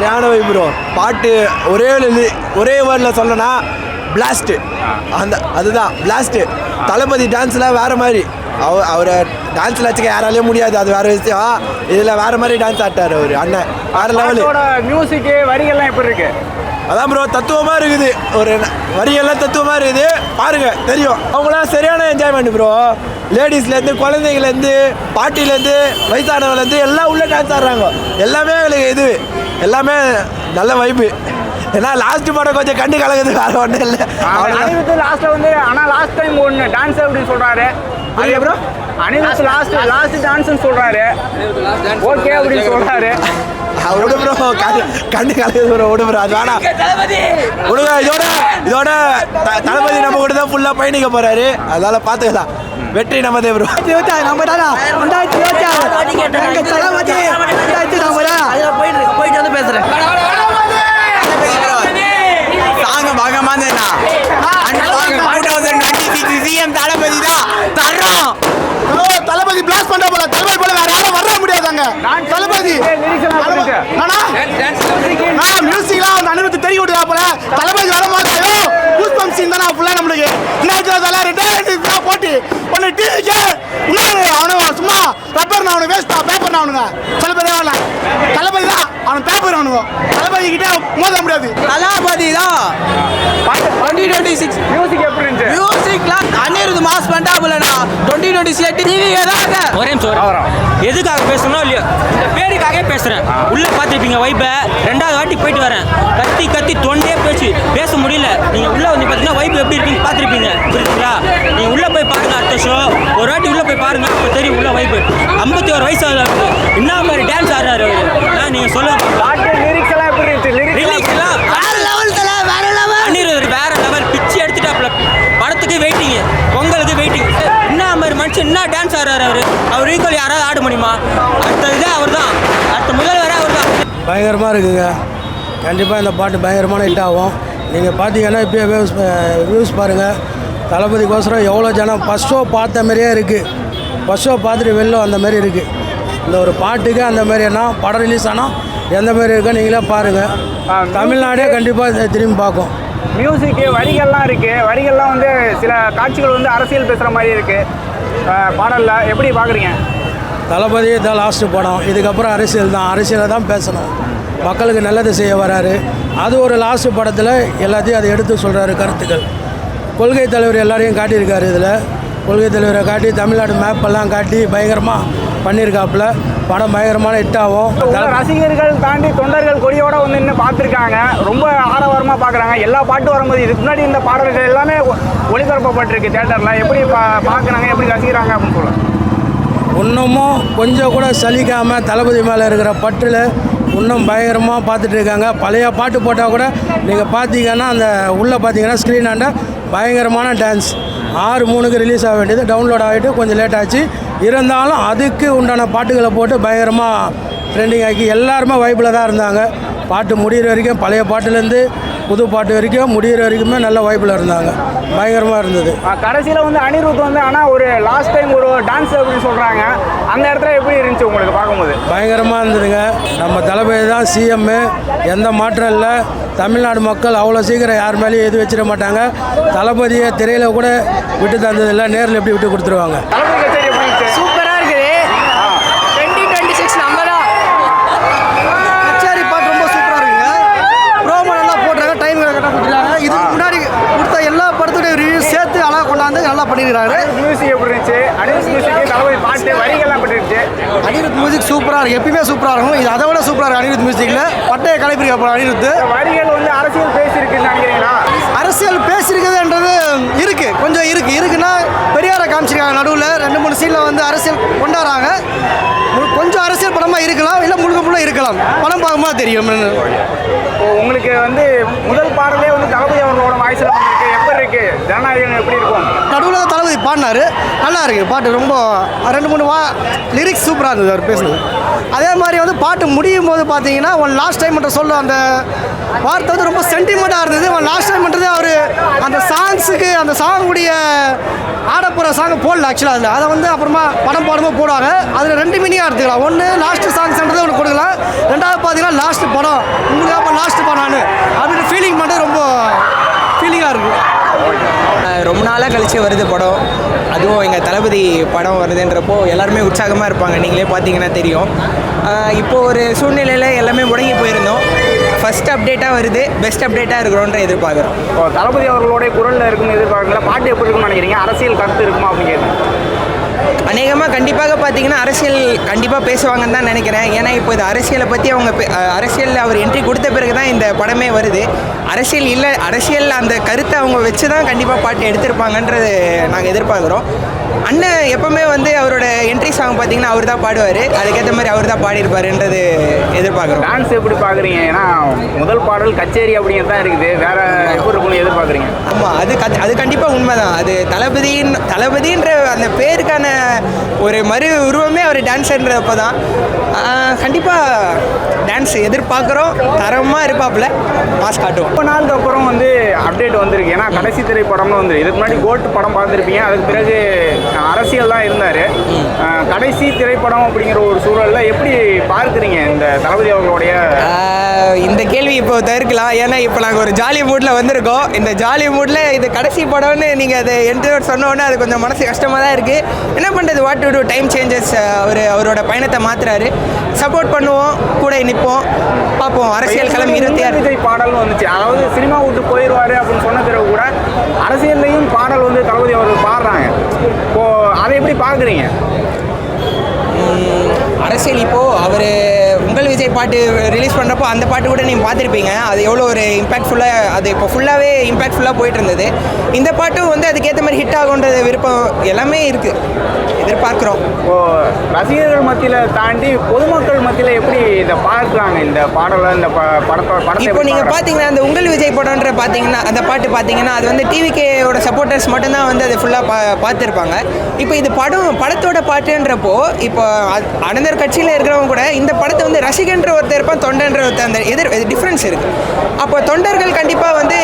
சரியான வை ப்ரோ பாட்டு ஒரே ஒரு வேர்டில் சொல்லனா பிளாஸ்ட் அந்த அதுதான் பிளாஸ்ட் தளபதி டான்ஸ்லாம் வேற மாதிரி. அவ அவரை டான்ஸில் வச்சுக்க யாராலையும் முடியாது. அது வேற விஷயம். இதில் வேற மாதிரி டான்ஸ் ஆட்டார் அவர் அண்ணன். வேற லெவலு மியூசிக்கு வரிகள்லாம் எப்படி இருக்கு? அதான் ப்ரோ தத்துவமாக இருக்குது. ஒரு வரியெல்லாம் தத்துவமாக இருக்குது. பாருங்க தெரியும். அவங்களாம் சரியான என்ஜாய்மெண்ட் ப்ரோ லேடிஸ்லேருந்து குழந்தைங்கலேருந்து பாட்டிலேருந்து வயசானவங்கலேருந்து எல்லாம் உள்ள டான்ஸ் ஆடுறாங்க. எல்லாமே எங்களுக்கு இது. எல்லாமே நல்ல வைப்பு ஏன்னா லாஸ்ட் படம் கொஞ்சம் கண்டு கலக்குது வேற ஒன்றும் இல்லை. அனிருத் லாஸ்ட்ல வந்து ஆனா லாஸ்ட் டைம் ஒன்று டான்ஸ் அப்படின்னு சொல்றாரு. அது bro? அனிருத் லாஸ்ட் லாஸ்ட் டான்ஸ்னு சொல்றாரு. ஓகே அப்படின்னு சொல்றாரு. விடு ப்ரோ கண்டு கலக்குது ப்ரோ விடு ப்ரோ அது வேணாம். விடுங்க இதோட இதோட தளபதி நம்ம கூட தான் ஃபுல்லாக பயணிக்க போறாரு. அதனால பார்த்துக்கலாம் வெற்றி நமதே ப்ரோ நம்ம தானா ரெண்டாயிரத்தி இருபத்தி ஆறு. எங்க தளபதி ரெண்டாயிரத்தி நம்ம தான் போயிட்டு இருக்கு போயிட்டு வந்து பேசுறேன். மோத முடியாது. தளபதி தான். டுவெண்ட்டி டுவெண்ட்டி சிக்ஸ் மியூசிக் எப்படி இருந்துச்சு? மியூசிக்லாம் அனிருத் மாஸ் பண்ணாபுலண்ணா டுவெண்ட்டி டுவெண்ட்டி சிக்ஸ் டிவியே தாங்க ஒரே நிமிஷம்? எதுக்காக பேசணும் இல்லையோ. இந்த பேருக்காகவே பேசுறேன். உள்ள பார்த்துருப்பீங்க வைப்பை ரெண்டாவது வாட்டி போயிட்டு வரேன். கத்தி கத்தி தொண்டே பேச்சு. பேச முடியல. நீங்க உள்ள வந்து பார்த்தீங்கன்னா வைப்பு எப்படி இருக்குன்னு பார்த்துருப்பீங்க. புரியுதுங்களா நீங்க உள்ள போய் பாருங்க அடுத்த ஷோ ஒரு வாட்டி உள்ள போய் பாருங்க. அப்போ தெரியும் உள்ள வைப்பு ஐம்பத்தி ஒரு வயசு ஆகுது. என்ன மாதிரி டான்ஸ் ஆடுறாரு அவரு? ஆ, நீங்க பயங்கரமாக இருக்குங்க. கண்டிப்பாக இந்த பாட்டு பயங்கரமான ஹிட் ஆகும். நீங்கள் பார்த்தீங்கன்னா இப்போ வியூஸ் வியூஸ் பாருங்கள் தளபதிக்கோசரம் எவ்வளோ ஜனம் ஃபஸ்ட் ஷோ பார்த்த மாதிரியே இருக்குது ஃபஸ்ட் ஷோ பார்த்துட்டு வெளில அந்த மாதிரி இருக்குது இந்த ஒரு பாட்டுக்கு அந்த மாதிரினா படம் ரிலீஸ் ஆனால் எந்த மாதிரி இருக்கோ நீங்களே பாருங்கள் தமிழ்நாடே கண்டிப்பாக திரும்பி பார்க்கும். மியூசிக்கு வரிகள்லாம் இருக்கு. வரிகள்லாம் வந்து சில காட்சிகள் வந்து அரசியல் பேசுற மாதிரி இருக்கு. அஹ் பாடல்ல எப்படி பாக்குறீங்க? தளபதி தான் லாஸ்ட்டு படம். இதுக்கப்புறம் அரசியல் தான். அரசியலை தான் பேசணும். மக்களுக்கு நல்லது செய்ய வராரு. அது ஒரு லாஸ்ட்டு படத்தில் எல்லாத்தையும் அதை எடுத்து சொல்கிறாரு கருத்துக்கள். கொள்கை தலைவர் எல்லாரையும் காட்டியிருக்காரு இதில். கொள்கை தலைவரை காட்டி தமிழ்நாடு மேப் எல்லாம் காட்டி பயங்கரமாக பண்ணியிருக்காப்புல. படம் பயங்கரமான ஹிட் ஆகும். ரசிகர்கள் தாண்டி தொண்டர்கள் கொடியோட வந்து நின்று பார்த்துருக்காங்க. ரொம்ப ஆரவாரமாக பார்க்குறாங்க. எல்லா பாட்டும் வரும்போது இதுக்கு முன்னாடி இந்த பாடல்கள் எல்லாமே ஒளிபரப்பப்பட்டிருக்கு தேட்டரில் எப்படி பா பார்க்குறாங்க எப்படி ரசிக்கிறாங்க அப்படின்னு சொல்லலாம் இன்னமும் கொஞ்சம் கூட சலிக்காமல் தளபதி மேலே இருக்கிற பற்றில் இன்னும் பயங்கரமாக பார்த்துட்டு இருக்காங்க. பழைய பாட்டு போட்டால் கூட நீங்கள் பார்த்தீங்கன்னா அந்த உள்ளே பார்த்தீங்கன்னா ஸ்க்ரீன் ஆண்ட பயங்கரமான டான்ஸ் ஆறு மூணுக்கு ரிலீஸ் ஆக வேண்டியது. டவுன்லோட் ஆகிட்டு கொஞ்சம் லேட் ஆச்சு. இருந்தாலும் அதுக்கு உண்டான பாட்டுகளை போட்டு பயங்கரமாக ட்ரெண்டிங் ஆக்கி எல்லாருமே வைப்பில் தான் இருந்தாங்க. பாட்டு முடிகிற வரைக்கும் பழைய பாட்டுலேருந்து புது பாட்டு வரைக்கும் முடிகிற வரைக்குமே நல்ல வைப்பில் இருந்தாங்க. பயங்கரமாக இருந்தது. கடைசியில் வந்து அனிருத் வந்து ஆனால் ஒரு லாஸ்ட் டைம் ஒரு டான்ஸ் அப்படின்னு சொல்கிறாங்க அந்த இடத்துல எப்படி இருந்துச்சு உங்களுக்கு பார்க்கும்போது? பயங்கரமாக இருந்ததுங்க. நம்ம தளபதி தான் சிஎம்மு எந்த மாற்றம் இல்லை. தமிழ்நாடு மக்கள் அவ்வளோ சீக்கிரம் யார் மேலேயும் எது வச்சிட மாட்டாங்க. தளபதியை திரையில் கூட விட்டு தந்ததில்லை. நேரில் எப்படி விட்டு கொடுத்துருவாங்க தளபதி கச்சேரி எப்படி இருந்துச்சு சூப்பரா இருக்குது டுவெண்ட்டி டுவெண்ட்டி சிக்ஸ் நம்ம தான் கச்சேரி பாட்டு ரொம்ப சூப்பராக இருக்குங்க ப்ரோமோ நல்லா போடுறாங்க டைம் கரெக்டாக கொடுத்துருக்காங்க இதுக்கு முன்னாடி கொடுத்த எல்லா படத்துடைய ரிவ்யூ சேர்த்து அழகாக பண்ணியிருக்காரு மியூசிக் எப்படி இருந்துச்சு? அனிருத் மியூசிக் தளபதி பாட்டு வரிகள்லாம் இருந்துச்சு? அனிருத் மியூசிக் சூப்பராக இருக்குது எப்பயுமே சூப்பராக இருக்கும். இது அதை விட சூப்பராக இருக்கும் அனிருத் மியூசிக்கில் பட்டைய கலைப்பிரிக்க போகிற அனிருத். வரிகள் வந்து அரசியல் பேசியிருக்குன்னு நினைக்கிறீங்களா? அரசியல் பேசியிருக்குதுன்றது இருக்கு. கொஞ்சம் இருக்கு. இருக்குன்னா பெரியாரை காமிச்சிருக்காங்க நடுவில். ரெண்டு மூணு சீனில் வந்து அரசியல் கொண்டாடுறாங்க. கொஞ்சம் அரசியல் படமாக இருக்கலாம். இல்லை முழுக்க முழுக்க இருக்கலாம். படம் பார்க்கும்போது தெரியும். உங்களுக்கு வந்து முதல் பாடலே வந்து தளபதி அவர்களோட வாய்ஸில் இருக்கு. ஜனநாயகம் எப்படி இருக்கும்? நடுவில் தளபதி பாடினாரு. நல்லா இருக்கு. பாட்டு ரொம்ப ரெண்டு மூணு வா லிரிக்ஸ் சூப்பராக இருந்தது அவர் பேசுனது. அதே மாதிரி வந்து பாட்டு முடியும் போது பார்த்தீங்கன்னா ஒன் லாஸ்ட் டைம் மட்டும் சொல்ல அந்த வார்த்தை வந்து ரொம்ப சென்டிமெண்ட்டாக இருந்தது. ஒன் லாஸ்ட் டைம் மட்டும் அவர் அந்த சாங்ஸுக்கு அந்த சாங்குடைய ஆடப்போகிற சாங் போடல ஆக்சுவலாக அதில். அதை வந்து அப்புறமா படம் பாடமாக போடுவாங்க. அதில் ரெண்டு மினியாக எடுத்துக்கலாம். ஒன்று லாஸ்ட்டு சாங்ஸ்ன்றது ஒன்று கொடுக்கலாம். ரெண்டாவது பார்த்தீங்கன்னா லாஸ்ட்டு படம். உங்களுக்கு அப்போ லாஸ்ட்டு படம்னு அப்படின்னு ஃபீலிங் மட்டும் ரொம்ப ரொம்ப நாளாக கழிச்சு வருது படம். அதுவும் எங்கள் தளபதி படம் வருதுன்றப்போ எல்லாருமே உற்சாகமாக இருப்பாங்க. நீங்களே பார்த்தீங்கன்னா தெரியும். ஆஹ் இப்போ ஒரு சூழ்நிலையில் எல்லாமே முடங்கி போயிருந்தோம். ஃபஸ்ட் அப்டேட்டாக வருது. பெஸ்ட் அப்டேட்டாக இருக்கிறோன்ற எதிர்பார்க்குறோம். இப்போ தளபதி அவர்களுடைய குரல்ல இருக்குன்னு எதிர்பார்க்கல பாட்டு எப்படி இருக்கும்னு நினைக்கிறீங்க? அரசியல் கருத்து இருக்குமா அப்படின்னு அநேகமாக கண்டிப்பாக பார்த்தீங்கன்னா அரசியல் கண்டிப்பாக பேசுவாங்கன்னு தான் நினைக்கிறேன். ஏன்னா இப்போ இது அரசியலை பற்றி அவங்க அரசியலில் அவர் என்ட்ரி கொடுத்த பிறகு தான் இந்த படமே வருது. அரசியல் இல்லை அரசியல் அந்த கருத்தை அவங்க வச்சு தான் கண்டிப்பாக பாட்டு எடுத்திருப்பாங்கன்றது நாங்கள் எதிர்பார்க்குறோம். அண்ணன் எப்பவுமே வந்து அவரோட என்ட்ரி சாங் பார்த்தீங்கன்னா அவர் தான் பாடுவார். அதுக்கேற்ற மாதிரி அவர் தான் பாடியிருப்பாருன்றது எதிர்பார்க்குறோம். டான்ஸ் எப்படி பார்க்குறீங்க ஏன்னா முதல் பாடல் கச்சேரி அப்படிங்கிறது தான் இருக்குது. வேற எப்படி இருக்கும்னு எதிர்பார்க்குறீங்க? ஆமாம் அது கத் அது கண்டிப்பாக உண்மைதான். அது தளபதியின் தளபதின்ற அந்த பேருக்கான ஒரு மறு உருவமே அவர் டான்ஸர்ன்றப்போ தான் கண்டிப்பாக டான்ஸ் எதிர்பார்க்குறோம். தரமாக இருப்பாப்புல. மாஸ் காட்டுவோம். ரொம்ப நாளுக்கு அப்புறம் வந்து அப்டேட் வந்திருக்கு. ஏன்னா கடைசி திரைப்படம்னு வந்து இதுக்கு முன்னாடி கோட் படம் பார்த்துருப்பீங்க. அதுக்கு பிறகு அரசியல் தான் இருந்தார். கடைசி திரைப்படம் அப்படிங்கிற ஒரு சூழலில் எப்படி பார்க்குறீங்க இந்த தளபதி அவர்களுடைய? இந்த கேள்வி இப்போ தவிர்க்கலாம். ஏன்னா இப்போ நாங்கள் ஒரு ஜாலி மூடில் வந்திருக்கோம். இந்த ஜாலி மூடில் இது கடைசி படம்னு நீங்கள் அதை என்ட்ரோட் சொன்ன உடனே அது கொஞ்சம் மனசு கஷ்டமாக தான் இருக்குது என்ன பண்ணுறது what to do time changes அவர் அவரோட பயணத்தை மாற்றுறாரு சப்போர்ட் பண்ணுவோம் கூட நிற்போம் பார்ப்போம். அரசியல் கிளம்பி இருபத்தி ஆறு. விஜய் பாடல்னு வந்துச்சு. அதாவது சினிமா விட்டு போயிடுவாரு அப்படின்னு சொன்ன பிறகு கூட அரசியல்லையும் பாடல் வந்து தளபதி அவர்கள் பாடுறாங்க. இப்போ அதை எப்படி பார்க்குறீங்க? அரசியல் இப்போது அவர் உங்கள் விஜய் பாட்டு ரிலீஸ் பண்ணுறப்போ அந்த பாட்டு கூட நீங்கள் பார்த்துருப்பீங்க. அது எவ்வளோ ஒரு இம்பாக்ட்ஃபுல்லாக அது இப்போ ஃபுல்லாகவே இம்பாக்ட்ஃபுல்லாக போயிட்டு இருந்தது. இந்த பாட்டும் வந்து அதுக்கேற்ற மாதிரி ஹிட் ஆகுன்றது விருப்பம் எல்லாமே இருக்குது எதிர்பார்க்குறோம். இப்போ ரசிகர்கள் மத்தியில் தாண்டி பொதுமக்கள் மத்தியில் எப்படி இதை பார்க்குறாங்க? இந்த பாடலை இந்த படத்தோட படத்தை இப்போ நீங்கள்? பார்த்தீங்கன்னா அந்த உங்கள் விஜய் படம்ன்ற பார்த்தீங்கன்னா அந்த பாட்டு பார்த்தீங்கன்னா அது வந்து டிவிகேயோட சப்போர்ட்டர்ஸ் மட்டும்தான் வந்து அது ஃபுல்லாக பா பார்த்துருப்பாங்க. இப்போ இது படம் படத்தோட பாட்டுன்றப்போ இப்போ அனந்தர் கட்சியில் இருக்கிறவங்க கூட இந்த படத்தை வந்து ரசிகன்ற ஒருத்தர் இருப்பான் தொண்டன்ற ஒருத்தர் அந்த எதிர் டிஃப்ரென்ஸ் இருக்குது அப்போ தொண்டர்கள் கண்டிப்பாக வந்து